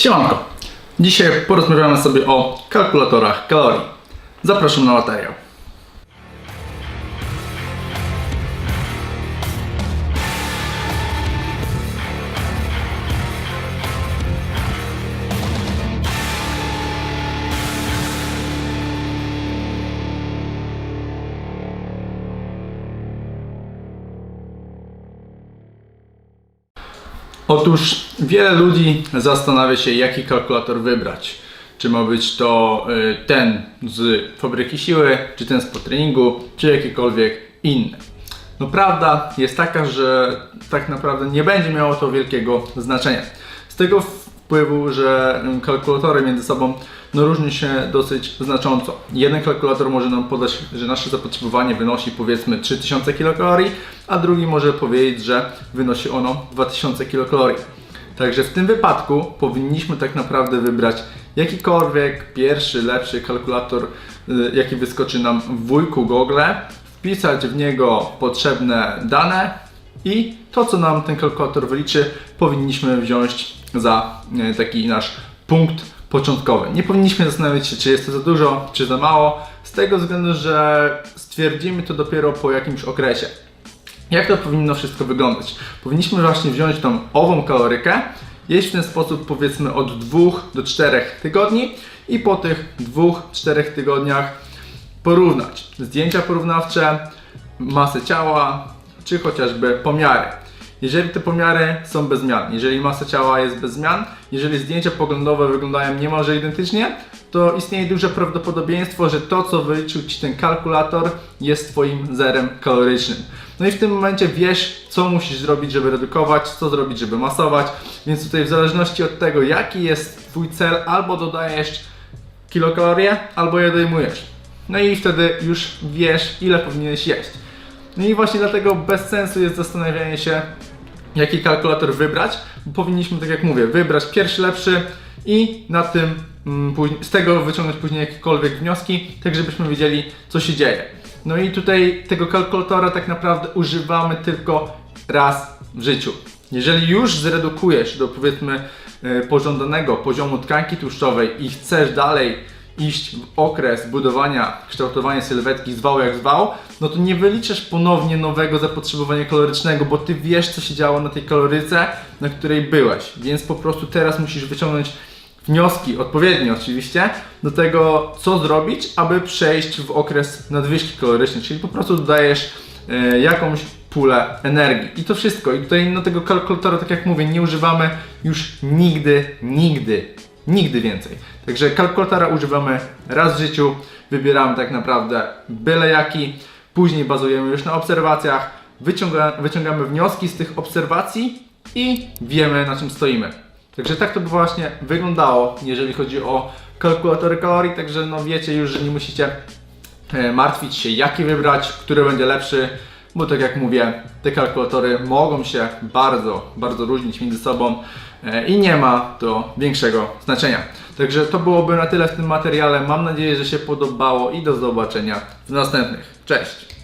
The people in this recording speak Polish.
Siemanko! Dzisiaj porozmawiamy sobie o kalkulatorach kalorii. Zapraszam na materiał. Otóż wiele ludzi zastanawia się, jaki kalkulator wybrać. Czy ma być to y, ten z fabryki siły, czy ten z treningu, czy jakikolwiek inny. No prawda jest taka, że tak naprawdę nie będzie miało to wielkiego znaczenia. Z tego wpływu, że y, kalkulatory między sobą no, różnią się dosyć znacząco. Jeden kalkulator może nam podać, że nasze zapotrzebowanie wynosi powiedzmy 3000 kilokalorii, a drugi może powiedzieć, że wynosi ono 2000 kilokalorii. Także w tym wypadku powinniśmy tak naprawdę wybrać jakikolwiek pierwszy, lepszy kalkulator, y, jaki wyskoczy nam w wujku Google, wpisać w niego potrzebne dane i to, co nam ten kalkulator wyliczy, powinniśmy wziąć za y, taki nasz punkt początkowy. Nie powinniśmy zastanawiać się, czy jest to za dużo, czy za mało, z tego względu, że stwierdzimy to dopiero po jakimś okresie. Jak to powinno wszystko wyglądać? Powinniśmy właśnie wziąć tą ową kalorykę, jeść w ten sposób powiedzmy od 2 do 4 tygodni i po tych 2-4 tygodniach porównać zdjęcia porównawcze, masę ciała, czy chociażby pomiary. Jeżeli te pomiary są bez zmian, jeżeli masa ciała jest bez zmian, jeżeli zdjęcia poglądowe wyglądają niemalże identycznie, to istnieje duże prawdopodobieństwo, że to, co wyliczył Ci ten kalkulator, jest Twoim zerem kalorycznym. No i w tym momencie wiesz, co musisz zrobić, żeby redukować, co zrobić, żeby masować, więc tutaj w zależności od tego, jaki jest Twój cel, albo dodajesz kilokalorie, albo je odejmujesz. No i wtedy już wiesz, ile powinieneś jeść. No i właśnie dlatego bez sensu jest zastanawianie się, jaki kalkulator wybrać, powinniśmy, tak jak mówię, wybrać pierwszy lepszy i na tym mm, z tego wyciągnąć później jakiekolwiek wnioski, tak żebyśmy wiedzieli, co się dzieje. No i tutaj tego kalkulatora tak naprawdę używamy tylko raz w życiu. Jeżeli już zredukujesz do powiedzmy e, pożądanego poziomu tkanki tłuszczowej i chcesz dalej iść w okres budowania, kształtowania sylwetki zwał jak zwał, no to nie wyliczysz ponownie nowego zapotrzebowania kalorycznego, bo ty wiesz, co się działo na tej kaloryce, na której byłeś. Więc po prostu teraz musisz wyciągnąć wnioski, odpowiednie oczywiście, do tego, co zrobić, aby przejść w okres nadwyżki kalorycznej, czyli po prostu dodajesz e, jakąś pulę energii. I to wszystko. I tutaj no, tego kalkulatora, tak jak mówię, nie używamy już nigdy, nigdy, nigdy więcej. Także kalkulatora używamy raz w życiu, wybieramy tak naprawdę byle jaki, później bazujemy już na obserwacjach, wyciąga, wyciągamy wnioski z tych obserwacji i wiemy na czym stoimy. Także tak to by właśnie wyglądało, jeżeli chodzi o kalkulatory kalorii, także no wiecie już, że nie musicie e, martwić się jaki wybrać, który będzie lepszy, bo tak jak mówię, te kalkulatory mogą się bardzo, bardzo różnić między sobą e, i nie ma to większego znaczenia. Także to byłoby na tyle w tym materiale. Mam nadzieję, że się podobało i do zobaczenia w następnych. Cześć!